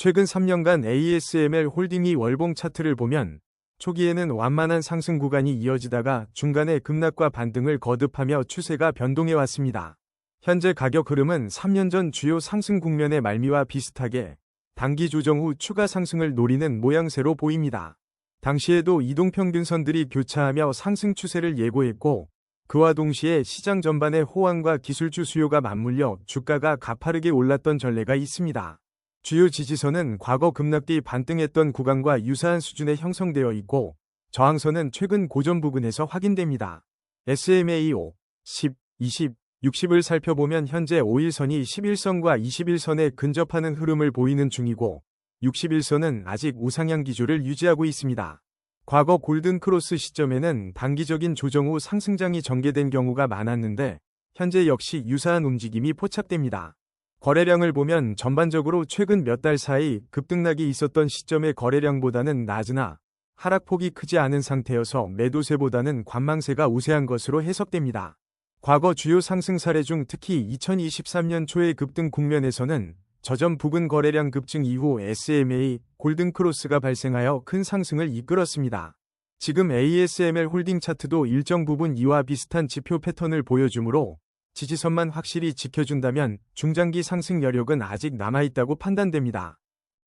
최근 3년간 ASML 홀딩이 월봉 차트를 보면 초기에는 완만한 상승 구간이 이어지다가 중간에 급락과 반등을 거듭하며 추세가 변동해 왔습니다. 현재 가격 흐름은 3년 전 주요 상승 국면의 말미와 비슷하게 단기 조정 후 추가 상승을 노리는 모양새로 보입니다. 당시에도 이동평균선들이 교차하며 상승 추세를 예고했고 그와 동시에 시장 전반의 호황과 기술주 수요가 맞물려 주가가 가파르게 올랐던 전례가 있습니다. 주요 지지선은 과거 급락 뒤 반등했던 구간과 유사한 수준에 형성되어 있고 저항선은 최근 고점 부근에서 확인됩니다. SMA 5, 10, 20, 60을 살펴보면 현재 5일선이 11선과 21선에 근접하는 흐름을 보이는 중이고 61선은 아직 우상향 기조를 유지하고 있습니다. 과거 골든크로스 시점에는 단기적인 조정 후 상승장이 전개된 경우가 많았는데 현재 역시 유사한 움직임이 포착됩니다. 거래량을 보면 전반적으로 최근 몇 달 사이 급등락이 있었던 시점의 거래량보다는 낮으나 하락폭이 크지 않은 상태여서 매도세보다는 관망세가 우세한 것으로 해석됩니다. 과거 주요 상승 사례 중 특히 2023년 초의 급등 국면에서는 저점 부근 거래량 급증 이후 SMA 골든크로스가 발생하여 큰 상승을 이끌었습니다. 지금 ASML 홀딩 차트도 일정 부분 이와 비슷한 지표 패턴을 보여주므로 지지선만 확실히 지켜준다면 중장기 상승 여력은 아직 남아있다고 판단됩니다.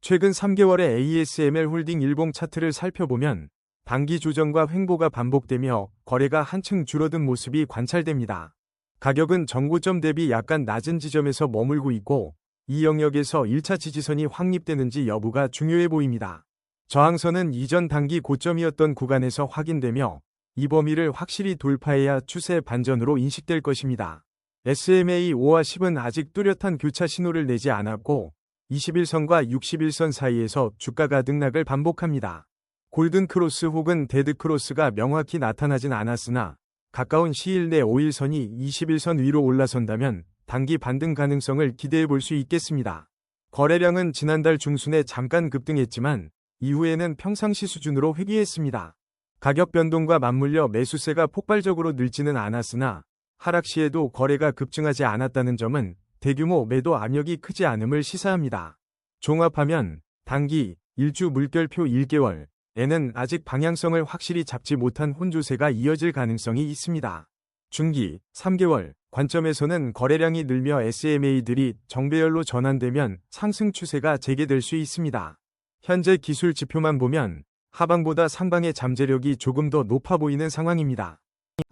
최근 3개월의 ASML 홀딩 일봉 차트를 살펴보면 단기 조정과 횡보가 반복되며 거래가 한층 줄어든 모습이 관찰됩니다. 가격은 정고점 대비 약간 낮은 지점에서 머물고 있고 이 영역에서 1차 지지선이 확립되는지 여부가 중요해 보입니다. 저항선은 이전 단기 고점이었던 구간에서 확인되며 이 범위를 확실히 돌파해야 추세 반전으로 인식될 것입니다. SMA 5와 10은 아직 뚜렷한 교차 신호를 내지 않았고 21선과 61선 사이에서 주가가 등락을 반복합니다. 골든크로스 혹은 데드크로스가 명확히 나타나진 않았으나 가까운 시일 내 5일선이 21선 위로 올라선다면 단기 반등 가능성을 기대해 볼 수 있겠습니다. 거래량은 지난달 중순에 잠깐 급등했지만 이후에는 평상시 수준으로 회귀했습니다. 가격 변동과 맞물려 매수세가 폭발적으로 늘지는 않았으나 하락 시에도 거래가 급증하지 않았다는 점은 대규모 매도 압력이 크지 않음을 시사합니다. 종합하면 단기, 일주 물결표 1개월 에는 아직 방향성을 확실히 잡지 못한 혼조세가 이어질 가능성이 있습니다. 중기, 3개월, 관점에서는 거래량이 늘며 SMA들이 정배열로 전환되면 상승 추세가 재개될 수 있습니다. 현재 기술 지표만 보면 하방보다 상방의 잠재력이 조금 더 높아 보이는 상황입니다.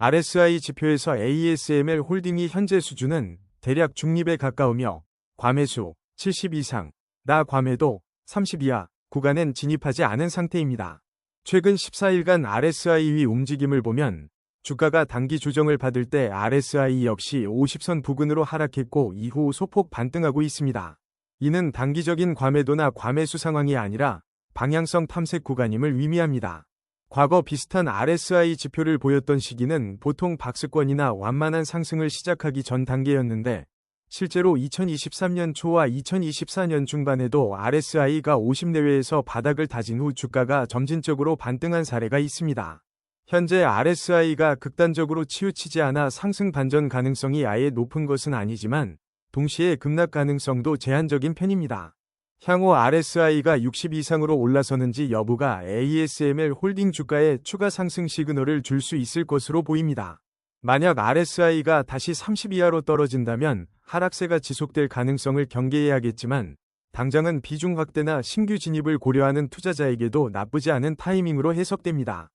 RSI 지표에서 ASML 홀딩이 현재 수준은 대략 중립에 가까우며 과매수 70 이상, 나 과매도 30 이하 구간엔 진입하지 않은 상태입니다. 최근 14일간 RSI 위 움직임을 보면 주가가 단기 조정을 받을 때 RSI 역시 50선 부근으로 하락했고 이후 소폭 반등하고 있습니다. 이는 단기적인 과매도나 과매수 상황이 아니라 방향성 탐색 구간임을 의미합니다. 과거 비슷한 RSI 지표를 보였던 시기는 보통 박스권이나 완만한 상승을 시작하기 전 단계였는데 실제로 2023년 초와 2024년 중반에도 RSI가 50 내외에서 바닥을 다진 후 주가가 점진적으로 반등한 사례가 있습니다. 현재 RSI가 극단적으로 치우치지 않아 상승 반전 가능성이 아예 높은 것은 아니지만 동시에 급락 가능성도 제한적인 편입니다. 향후 RSI가 60 이상으로 올라서는지 여부가 ASML 홀딩 주가에 추가 상승 시그널을 줄 수 있을 것으로 보입니다. 만약 RSI가 다시 30 이하로 떨어진다면 하락세가 지속될 가능성을 경계해야겠지만 당장은 비중 확대나 신규 진입을 고려하는 투자자에게도 나쁘지 않은 타이밍으로 해석됩니다.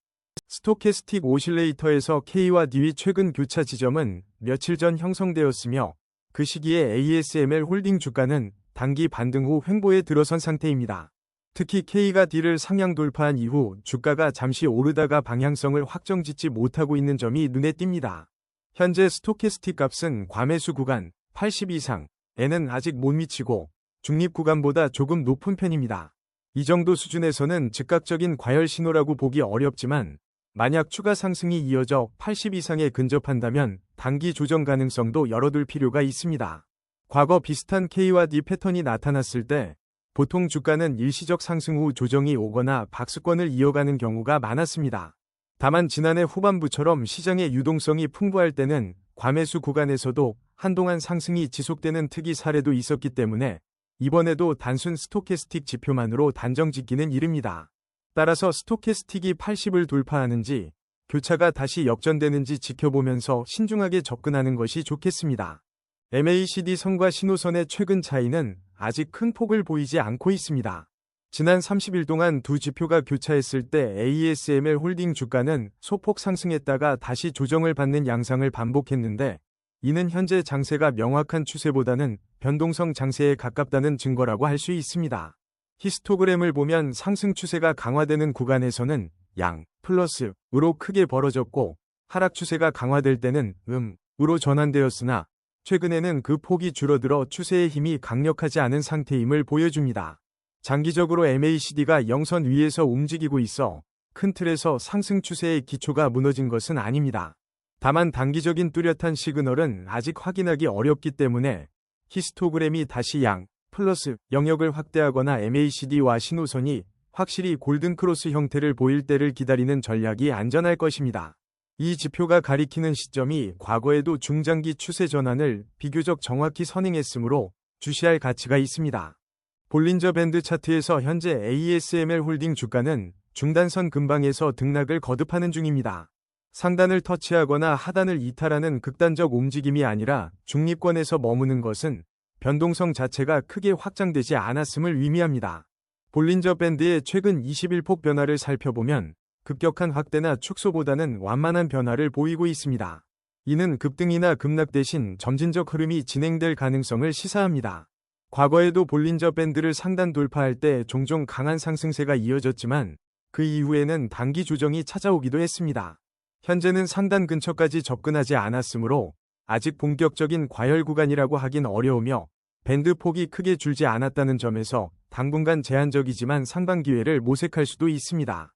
스토캐스틱 오실레이터에서 K와 D의 최근 교차 지점은 며칠 전 형성되었으며 그 시기에 ASML 홀딩 주가는 단기 반등 후 횡보에 들어선 상태입니다. 특히 K가 D를 상향 돌파한 이후 주가가 잠시 오르다가 방향성을 확정짓지 못하고 있는 점이 눈에 띕니다. 현재 스토캐스틱 값은 과매수 구간 80 이상 에는 아직 못 미치고 중립 구간보다 조금 높은 편입니다. 이 정도 수준에서는 즉각적인 과열 신호라고 보기 어렵지만 만약 추가 상승이 이어져 80 이상에 근접한다면 단기 조정 가능성도 열어둘 필요가 있습니다. 과거 비슷한 K와 D 패턴이 나타났을 때 보통 주가는 일시적 상승 후 조정이 오거나 박수권을 이어가는 경우가 많았습니다. 다만 지난해 후반부처럼 시장의 유동성이 풍부할 때는 과매수 구간에서도 한동안 상승이 지속되는 특이 사례도 있었기 때문에 이번에도 단순 스토캐스틱 지표만으로 단정 짓기는 이릅니다. 따라서 스토캐스틱이 80을 돌파하는지 교차가 다시 역전되는지 지켜보면서 신중하게 접근하는 것이 좋겠습니다. MACD 선과 신호선의 최근 차이는 아직 큰 폭을 보이지 않고 있습니다. 지난 30일 동안 두 지표가 교차했을 때 ASML 홀딩 주가는 소폭 상승했다가 다시 조정을 받는 양상을 반복했는데 이는 현재 장세가 명확한 추세보다는 변동성 장세에 가깝다는 증거라고 할 수 있습니다. 히스토그램을 보면 상승 추세가 강화되는 구간에서는 양, 플러스 으로 크게 벌어졌고 하락 추세가 강화될 때는 음 으로 전환되었으나 최근에는 그 폭이 줄어들어 추세의 힘이 강력하지 않은 상태임을 보여줍니다. 장기적으로 MACD가 영선 위에서 움직이고 있어 큰 틀에서 상승 추세의 기초가 무너진 것은 아닙니다. 다만 단기적인 뚜렷한 시그널은 아직 확인하기 어렵기 때문에 히스토그램이 다시 양, 플러스 영역을 확대하거나 MACD와 신호선이 확실히 골든크로스 형태를 보일 때를 기다리는 전략이 안전할 것입니다. 이 지표가 가리키는 시점이 과거에도 중장기 추세 전환을 비교적 정확히 선행했으므로 주시할 가치가 있습니다. 볼린저 밴드 차트에서 현재 ASML 홀딩 주가는 중단선 근방에서 등락을 거듭하는 중입니다. 상단을 터치하거나 하단을 이탈하는 극단적 움직임이 아니라 중립권에서 머무는 것은 변동성 자체가 크게 확장되지 않았음을 의미합니다. 볼린저 밴드의 최근 21폭 변화를 살펴보면 급격한 확대나 축소보다는 완만한 변화를 보이고 있습니다. 이는 급등이나 급락 대신 점진적 흐름이 진행될 가능성을 시사합니다. 과거에도 볼린저 밴드를 상단 돌파할 때 종종 강한 상승세가 이어졌지만 그 이후에는 단기 조정이 찾아오기도 했습니다. 현재는 상단 근처까지 접근하지 않았으므로 아직 본격적인 과열 구간이라고 하긴 어려우며 밴드 폭이 크게 줄지 않았다는 점에서 당분간 제한적이지만 상방 기회를 모색할 수도 있습니다.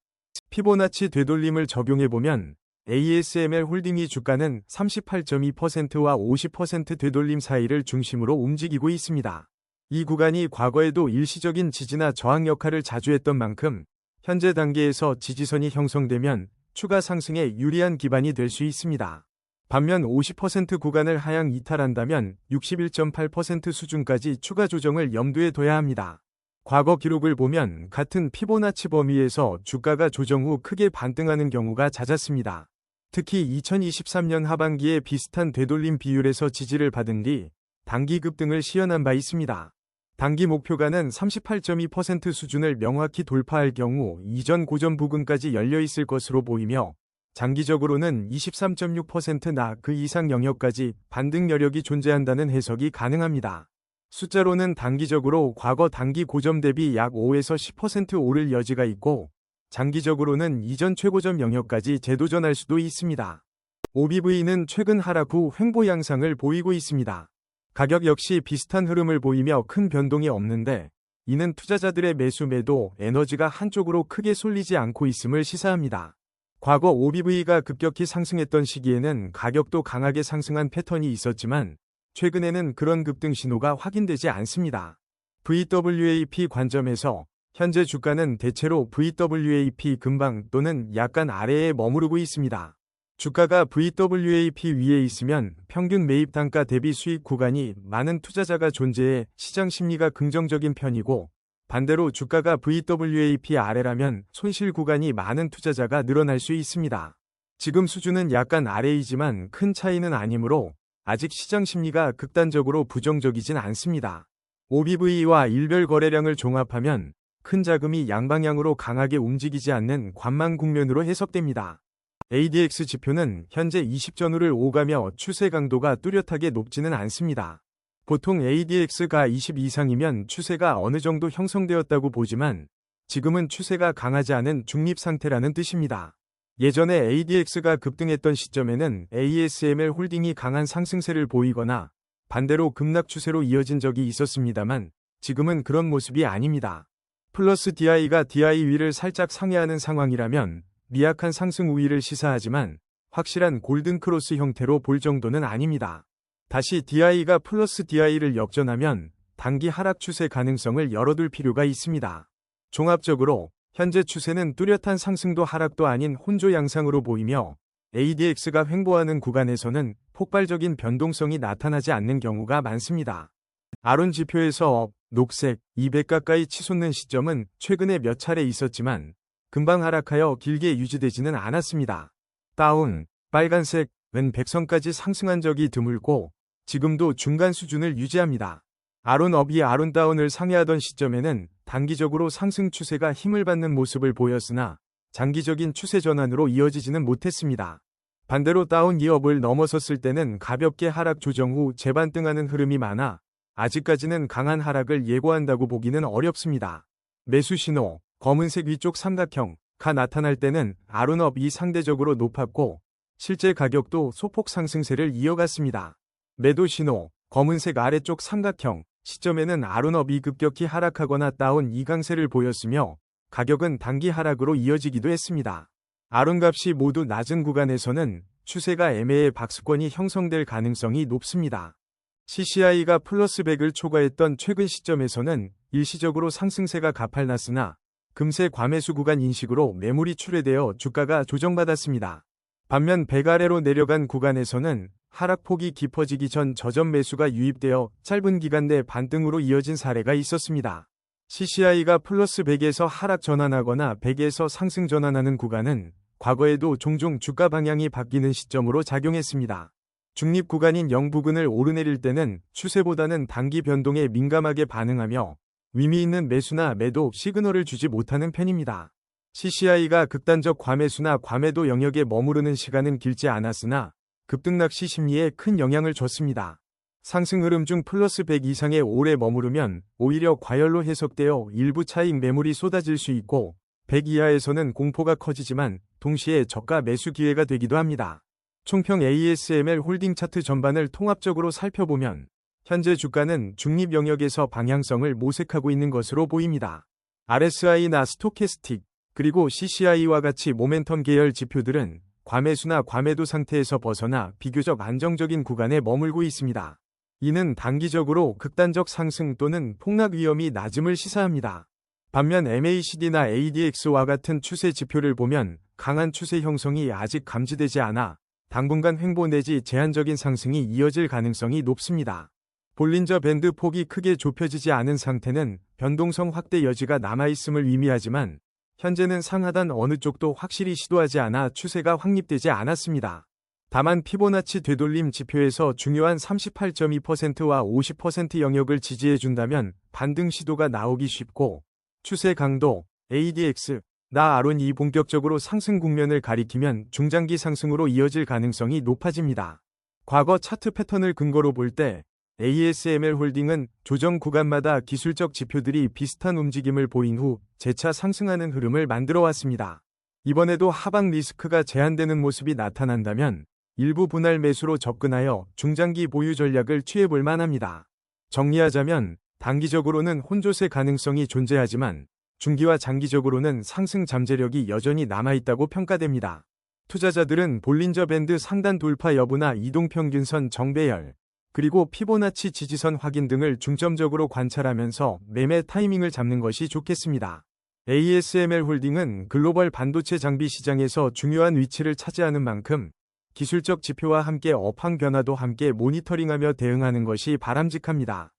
피보나치 되돌림을 적용해보면 ASML 홀딩이 주가는 38.2%와 50% 되돌림 사이를 중심으로 움직이고 있습니다. 이 구간이 과거에도 일시적인 지지나 저항 역할을 자주 했던 만큼 현재 단계에서 지지선이 형성되면 추가 상승에 유리한 기반이 될 수 있습니다. 반면 50% 구간을 하향 이탈한다면 61.8% 수준까지 추가 조정을 염두에 둬야 합니다. 과거 기록을 보면 같은 피보나치 범위에서 주가가 조정 후 크게 반등하는 경우가 잦았습니다. 특히 2023년 하반기에 비슷한 되돌림 비율에서 지지를 받은 뒤 단기 급등을 시연한 바 있습니다. 단기 목표가는 38.2% 수준을 명확히 돌파할 경우 이전 고점 부근까지 열려 있을 것으로 보이며 장기적으로는 23.6%나 그 이상 영역까지 반등 여력이 존재한다는 해석이 가능합니다. 숫자로는 단기적으로 과거 단기 고점 대비 약 5에서 10% 오를 여지가 있고 장기적으로는 이전 최고점 영역까지 재도전할 수도 있습니다. OBV는 최근 하락 후 횡보 양상을 보이고 있습니다. 가격 역시 비슷한 흐름을 보이며 큰 변동이 없는데 이는 투자자들의 매수 매도 에너지가 한쪽으로 크게 쏠리지 않고 있음을 시사합니다. 과거 OBV가 급격히 상승했던 시기에는 가격도 강하게 상승한 패턴이 있었지만 최근에는 그런 급등 신호가 확인되지 않습니다. VWAP 관점에서 현재 주가는 대체로 VWAP 근방 또는 약간 아래에 머무르고 있습니다. 주가가 VWAP 위에 있으면 평균 매입 단가 대비 수익 구간이 많은 투자자가 존재해 시장 심리가 긍정적인 편이고 반대로 주가가 VWAP 아래라면 손실 구간이 많은 투자자가 늘어날 수 있습니다. 지금 수준은 약간 아래이지만 큰 차이는 아니므로 아직 시장 심리가 극단적으로 부정적이진 않습니다. OBV와 일별 거래량을 종합하면 큰 자금이 양방향으로 강하게 움직이지 않는 관망 국면으로 해석됩니다. ADX 지표는 현재 20전후를 오가며 추세 강도가 뚜렷하게 높지는 않습니다. 보통 ADX가 20 이상이면 추세가 어느 정도 형성되었다고 보지만 지금은 추세가 강하지 않은 중립 상태라는 뜻입니다. 예전에 ADX가 급등했던 시점에는 ASML 홀딩이 강한 상승세를 보이거나 반대로 급락 추세로 이어진 적이 있었습니다만 지금은 그런 모습이 아닙니다. 플러스 DI가 DI 위를 살짝 상회하는 상황이라면 미약한 상승 우위를 시사하지만 확실한 골든크로스 형태로 볼 정도는 아닙니다. 다시 DI가 플러스 DI를 역전하면 단기 하락 추세 가능성을 열어둘 필요가 있습니다. 종합적으로 현재 추세는 뚜렷한 상승도 하락도 아닌 혼조 양상으로 보이며 ADX가 횡보하는 구간에서는 폭발적인 변동성이 나타나지 않는 경우가 많습니다. 아론 지표에서 업, 녹색, 200 가까이 치솟는 시점은 최근에 몇 차례 있었지만 금방 하락하여 길게 유지되지는 않았습니다. 다운, 빨간색, 웬 백선까지 상승한 적이 드물고 지금도 중간 수준을 유지합니다. 아론업이 아론다운을 상회하던 시점에는 단기적으로 상승 추세가 힘을 받는 모습을 보였으나 장기적인 추세 전환으로 이어지지는 못했습니다. 반대로 다운 2업을 넘어섰을 때는 가볍게 하락 조정 후 재반등하는 흐름이 많아 아직까지는 강한 하락을 예고한다고 보기는 어렵습니다. 매수 신호, 검은색 위쪽 삼각형 가 나타날 때는 아론업이 상대적으로 높았고 실제 가격도 소폭 상승세를 이어갔습니다. 매도 신호, 검은색 아래쪽 삼각형 시점에는 아론업이 급격히 하락하거나 다운 이강세를 보였으며 가격은 단기 하락으로 이어지기도 했습니다. 아론값이 모두 낮은 구간에서는 추세가 애매해 박스권이 형성될 가능성이 높습니다. CCI가 플러스 100을 초과했던 최근 시점에서는 일시적으로 상승세가 가팔났으나 금세 과매수 구간 인식으로 매물이 출회되어 주가가 조정받았습니다. 반면 100 아래로 내려간 구간에서는 하락폭이 깊어지기 전 저점 매수가 유입되어 짧은 기간 내 반등으로 이어진 사례가 있었습니다. CCI가 플러스 100에서 하락 전환하거나 100에서 상승 전환하는 구간은 과거에도 종종 주가 방향이 바뀌는 시점으로 작용했습니다. 중립 구간인 영부근을 오르내릴 때는 추세보다는 단기 변동에 민감하게 반응하며 의미 있는 매수나 매도 시그널을 주지 못하는 편입니다. CCI가 극단적 과매수나 과매도 영역에 머무르는 시간은 길지 않았으나 급등락시 심리에 큰 영향을 줬습니다. 상승 흐름 중 플러스 100 이상의 오래 머무르면 오히려 과열로 해석되어 일부 차익 매물이 쏟아질 수 있고 100 이하에서는 공포가 커지지만 동시에 저가 매수 기회가 되기도 합니다. 총평 ASML 홀딩 차트 전반을 통합적으로 살펴보면 현재 주가는 중립 영역에서 방향성을 모색하고 있는 것으로 보입니다. RSI나 스토캐스틱, 그리고 CCI와 같이 모멘텀 계열 지표들은 과매수나 과매도 상태에서 벗어나 비교적 안정적인 구간에 머물고 있습니다. 이는 단기적으로 극단적 상승 또는 폭락 위험이 낮음을 시사합니다. 반면 MACD나 ADX와 같은 추세 지표를 보면 강한 추세 형성이 아직 감지되지 않아 당분간 횡보 내지 제한적인 상승이 이어질 가능성이 높습니다. 볼린저 밴드 폭이 크게 좁혀지지 않은 상태는 변동성 확대 여지가 남아있음을 의미하지만 현재는 상하단 어느 쪽도 확실히 시도하지 않아 추세가 확립되지 않았습니다. 다만 피보나치 되돌림 지표에서 중요한 38.2%와 50% 영역을 지지해준다면 반등 시도가 나오기 쉽고 추세 강도, ADX, 나 아론이 본격적으로 상승 국면을 가리키면 중장기 상승으로 이어질 가능성이 높아집니다. 과거 차트 패턴을 근거로 볼 때 ASML 홀딩은 조정 구간마다 기술적 지표들이 비슷한 움직임을 보인 후 재차 상승하는 흐름을 만들어 왔습니다. 이번에도 하방 리스크가 제한되는 모습이 나타난다면 일부 분할 매수로 접근하여 중장기 보유 전략을 취해볼 만합니다. 정리하자면 단기적으로는 혼조세 가능성이 존재하지만 중기와 장기적으로는 상승 잠재력이 여전히 남아있다고 평가됩니다. 투자자들은 볼린저 밴드 상단 돌파 여부나 이동평균선 정배열, 그리고 피보나치 지지선 확인 등을 중점적으로 관찰하면서 매매 타이밍을 잡는 것이 좋겠습니다. ASML 홀딩은 글로벌 반도체 장비 시장에서 중요한 위치를 차지하는 만큼 기술적 지표와 함께 업황 변화도 함께 모니터링하며 대응하는 것이 바람직합니다.